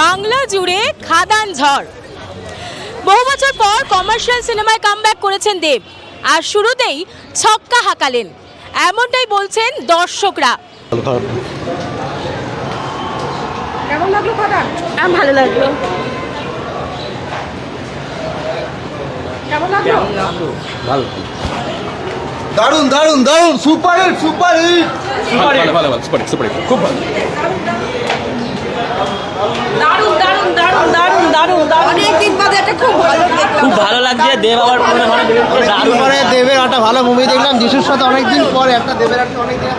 বাংলা জুড়ে খাদান ঝড়। বহু বছর পর কমার্শিয়াল সিনেমায় কামব্যাক করেছেন দেব। আর শুরুতেই ছক্কা হাঁকালেন। এমনটাই বলছেন দর্শকরা। ভালো লাগল। দারুণ দারুণ দারুণ সুপার হিট সুপার হিট ভালো ভালো ভালো সুপার হিট সুপার খুব ভালো। দারুণ দারুণ দারুণ দারুণ দারুণ দারুণ। অনেক দিন বাদে একটা খুব ভালো দেখলাম। খুব ভালো লাগছে দেব আবার মনে হয় দারুণ পরে দেবের একটা ভালো মুভি দেখলাম যিশুর সাথে অনেকদিন পরে একটা দেবের একটা অনেকদিন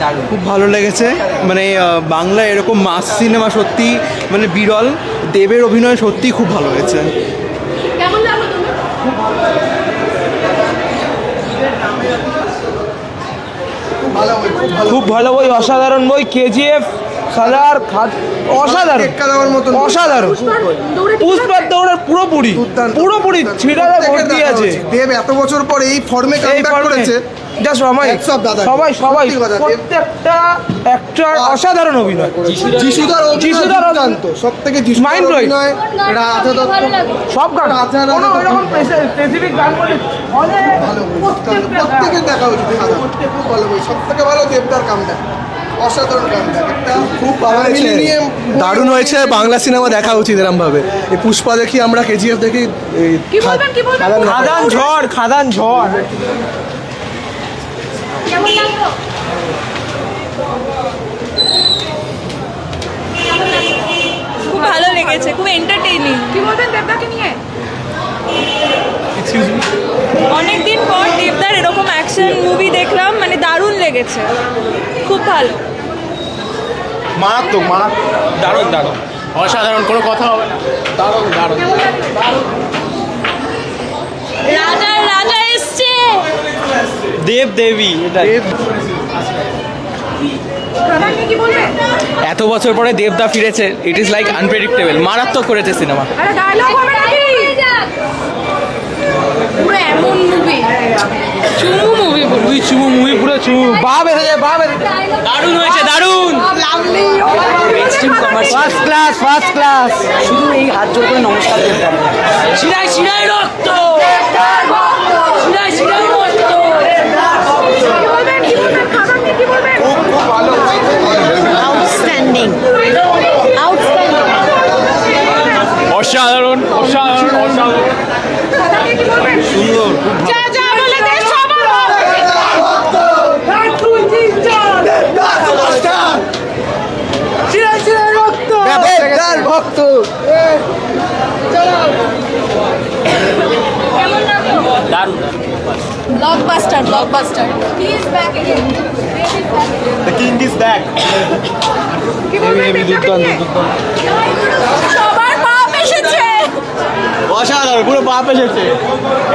ভালো খুব ভালো লেগেছে মানে বাংলা এরকম মাস সিনেমা সত্যি মানে বিরল দেবের অভিনয় সত্যি খুব ভালো হয়েছে। খুব ভালো বই অসাধারণ বই কেজিএফ সালার অসাধারণ মতন। অসাধারণ। পুষ্পার দৌড়ের পুরোপুরি পুরোপুরি ছিড়ারা প্রত্যেকের ভর্তি আছে। দেব এত বছর পর এই ফর্মে কাম কামব্যাক ফর্মে করেছে। যা সবাই সবাই সবাই সত্যি কথা, দেব- প্রত্যেকটা অ্যাক্টর অসাধারণ অভিনয়। যিশুদার অভিনয়। যিশুদার দুর্দান্ত। সব থেকে blowing। অভিনয় রাধা দত্ত সব গান। কোনো। এরকম স্পেসিফিক গান বলে অনেক প্রত্যেকের দেখা উচিত খুব ভালো বই। সব থেকে ভালো দেবদার কামব্যাক অসাধারণ খুব ভালো দারুণ হয়েছে। বাংলা সিনেমা দেখা উচিত এরম ভাবে এই পুষ্পা দেখি আমরা কেজিএফ দেখি এই কি বলবেন কি বলবেন? খাদান খাদান ঝড় খাদান ঝড়। কেমন লাগল খুব ভালো লেগেছে খুব এন্টারটেইনিং কি বলবেন দেবদাকে নিয়ে? অনেক দিন পর দেবদার এরকম অ্যাকশন মুভি দেখলাম মানে দারুণ লেগেছে। খুব ভালো। মারাত্মক মারাত্মক। দারুণ দারুণ। অসাধারণ কোনো কথা হবে দারুণ দারুণ। রাজা রাজা এসছে দেব দেবী এত বছর পরে দেবদা ফিরেছে ইট ইজ লাইক আনপ্রেডিক্টেবল মারাত্মক করেছে সিনেমা। আরে ডায়লগ হবে নাকি? পুরো এমন মুভি তুই চুমু পুরো। চুমু দারুণ হয়েছে দারুণ! ফার্স্ট ক্লাস ফার্স্ট ক্লাস শুধু এই হাত জোর করে নমস্কার করতাম রক্ত! অসাধারণ অসাধারণ অসাধারণ। খাদানকে কি বলবেন সুন্দর যা যা দারুণ blockbuster blockbuster he is back is back অসাধারণ পুরো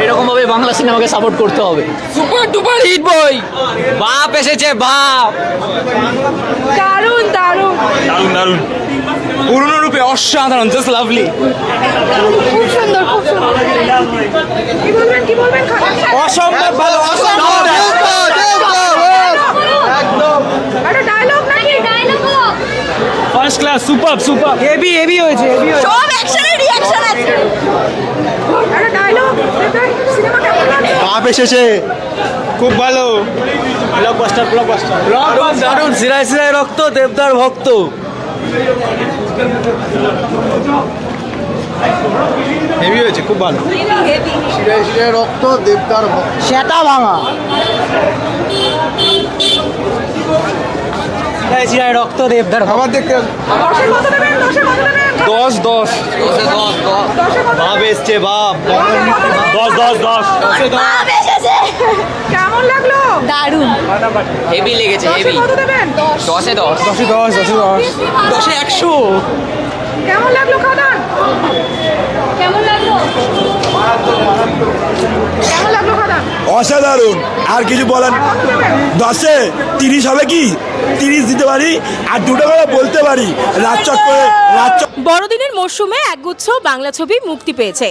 এরকম ভাবে বাংলা সিনেমাকে সাপোর্ট করতে হবে। সুপার ডুপার হিট বই। বাপ এসেছে বাপ। পুরনো রূপে অসাধারণ জাস্ট লাভলি খুব সুন্দর খুব সুন্দর অসম্ভব ভালো অসম্ভব first class super super heavy heavy হয়েছে হয়েছে সব অ্যাকশনের রিঅ্যাকশন আছে আরে ডায়লগ বাপ এসেছে খুব ভালো ব্লকবাস্টার ব্লকবাস্টার দারুণ দারুণ সিরাই সিরাই রক্ত দেবদার ভক্ত হেভি হয়েছে খুব ভালো। শিরায় শিরায় রক্ত দেবদার সেটা ভাঙা। সিরাই সিরাই রক্ত দেবদার আবার দেখতে দশে দশে। দশ দশ দশে বাপ এসছে বাপ দশ দশ দশ। কেমন লাগল? দারুণ। হেভি লেগেছে দশে কত দেবেন? দশে দশ। দশে দশ দশে দশ। দশে একশো। কেমন লাগল খাদান কেমন লাগল? কেমন লাগল খাদান অসাধারণ। আর কিছু বলার দশে তিরিশ হবে কি? তিরিশ দিতে পারি আর দুটো করে বলতে পারি। রাত চক করে রাত চক বড়দিনের মরশুমে একগুচ্ছ বাংলা ছবি মুক্তি পেয়েছে।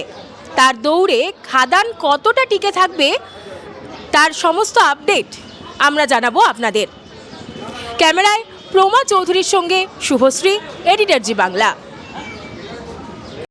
তার দৌড়ে খাদান কতটা টিকে থাকবে তার সমস্ত আপডেট আমরা জানাব আপনাদের। ক্যামেরায় প্রমা চৌধুরীর সঙ্গে শুভশ্রী এডিটারজি বাংলা।